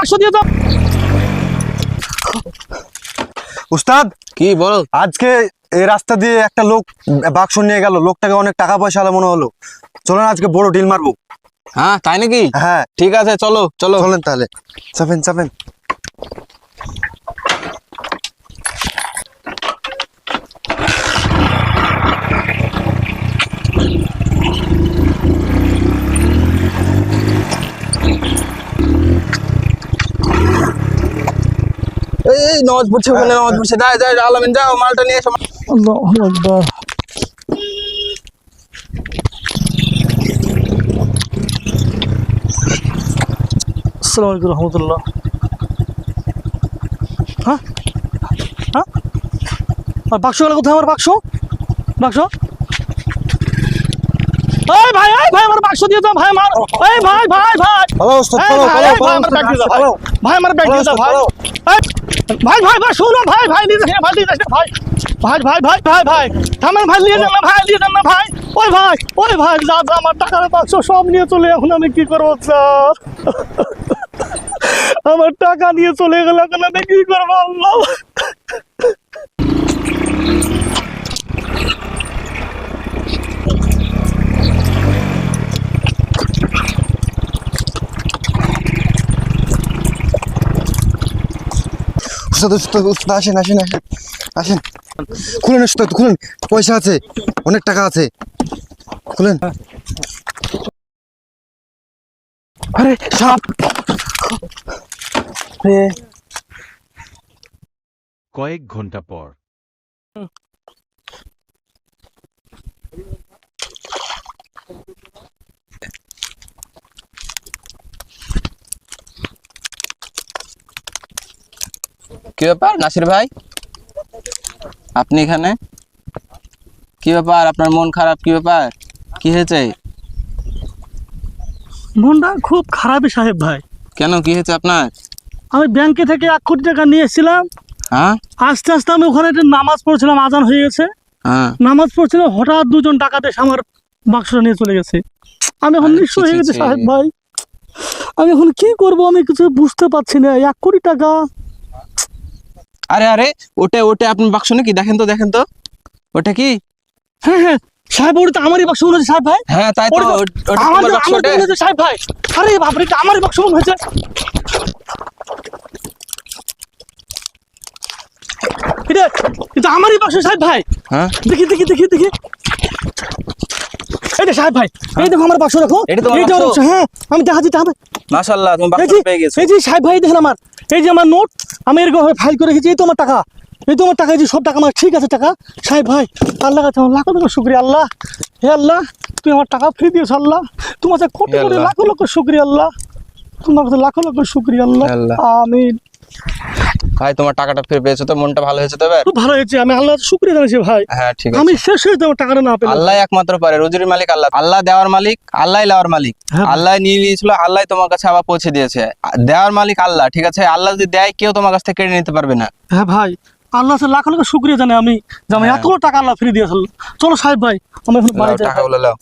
বাক্স দিয়ে দাও। উস্তাদ কি বল। আজকে এই রাস্তা দিয়ে একটা লোক বাক্স নিয়ে গেল। লোকটাকে অনেক টাকা পয়সা আলো মনে হলো। চলেন আজকে বড় ডিল মারবো। হ্যাঁ তাই নাকি? হ্যাঁ। ঠিক আছে চলো চলো। চলেন তাহলে। চাপেন চাপেন। এই এই নজ পড়ছে ওখানে নজ পড়ছে যাই যাই আলামিন যাও মালটা নিয়ে এসো আল্লাহু আকবার আসসালামু আলাইকুম রহমতুল্লাহ। হ্যাঁ? হ্যাঁ? আর বাক্স গেল কোথায় আমার বাক্স? বাক্স? এই ভাই ভাই আমার বাক্স দিয়ে দাও ভাই আমার ভাই ভাই ভাই। ভাই, ভাই, আমার ব্যাগ দিয়ে দাও, ভাই। ভাই আমার ব্যাগ দিয়ে দাও ভাই। পালাও। এই, ভাই ভাই ভাই, শুনো, ভাই ভাই নিয়ে ভাই নিয়ে ভাই। ভাই ভাই ভাই ভাই ভাই থামেন ভাই, নিয়ে যান না, ভাই, নিয়ে যান না, ভাই। ওই ভাই ওই ভাই, যা যা, আমার টাকার বাক্স সব নিয়ে চলে এখন আমি কি করব স্যার আমার টাকা নিয়ে চলে গেল, এখন আমি কি করব, আল্লাহ। উস্তাদ উস্তাদ উস্তাদ আসেন আসেন আসেন আসেন। খুলেন উস্তাদ খুলেন। পয়সা আছে, অনেক টাকা আছে। খুলেন। আরে, সাপ! কয়েক ঘণ্টা পর। কি ব্যাপার? নাসির ভাই? আপনি এখানে? কি ব্যাপার? আপনার মন খারাপ কি ব্যাপার? কি হয়েছে? মনটা খুব খারাপই সাহেব ভাই। কেন? কি হয়েছে আপনার? আমি ব্যাংকে থেকে এক কোটি টাকা নিয়ে এসেছিলাম। হ্যাঁ? আস্তে আস্তে আমি ওখানে একটা নামাজ পড়ছিলাম আজান হয়ে গেছে। হ্যাঁ। নামাজ পড়ছিলাম হঠাৎ দুজন ডাকাতে এসে আমার বাক্সটা নিয়ে চলে গেছে। আমি এখন নিঃস্ব হয়ে গেছি সাহেব ভাই। আমি এখন কি করব? আমি কিছু বুঝতে পারছি না। এক কোটি টাকা আরে আরে ওটা ওটা আপনার বাক্স নাকি? দেখেন তো দেখেন তো। ওটা কি? হ্যাঁ হ্যাঁ সাহেব ওটা তো আমারই বাক্স মনে হচ্ছে সাহেব ভাই। হ্যাঁ তাই তো ওটা তো- ওটা তোমার আমার বাক্স ওটা? সাহেব ভাই। আরে বাপরে এটা আমারই বাক্স মনে হয়েছে এটা এটা আমারই বাক্স সাহেব ভাই। হ্যাঁ? দেখি দেখি দেখি দেখি। সাহেব ভাই এই দেখো আমার দেখো। এটা বাক্স? বাক্স, হ্যাঁ আমি তুমি পেয়ে গেছো। এই যে সাহেব ভাই দেখেন আমার। এই যে আমার নোট আমি এরকম ফাইল করে রেখেছি এই তো আমার টাকা। এই তো আমার টাকা যে সব টাকা আমার ঠিক আছে টাকা। সাহেব ভাই আল্লাহ কাছে আমার লাখো লাখো শুক্রিয়া আল্লাহ। হে আল্লাহ তুমি আমার টাকা ফ্রি দিয়েছ আল্লাহ। তোমার কাছে কোটি কোটি লাখো লক্ষ শুক্রিয়া আল্লাহ। তোমার কাছে লাখো লক্ষ শুক্রিয়া আল্লাহ। আমিন। ভাই তোমার টাকাটা ফিরে পেয়েছ তো মনটা ভালো হয়েছে তো এবার? খুব ভালো হয়েছে আমি আল্লাহ শুক্রিয়া জানাচ্ছি ভাই। হ্যাঁ ঠিক আছে। আমি শেষ হয়ে আমার টাকাটা না পেলাম আল্লাহ একমাত্র পারে রুজির মালিক আল্লাহ। আল্লাহ দেওয়ার মালিক আল্লাহ লওয়ার মালিক। হ্যাঁ। আল্লাহ নিয়ে নিয়েছিল আল্লাহ তোমার কাছে আবার পৌঁছে দিয়েছে। দেওয়ার মালিক আল্লাহ ঠিক আছে? আল্লাহ যদি দেয় কেউ তোমার কাছ থেকে কেড়ে নিতে পারবে না। হ্যাঁ ভাই আল্লাহ লাখো লাখো শুক্রিয়া জানাই আমি যে আমি হ্যাঁ। এত টাকা আল্লাহ ফ্রি দিয়েছিল চলো সাহেব ভাই আমি এখন বাড়ি লাও, যাই। টাকাগুলো লাও।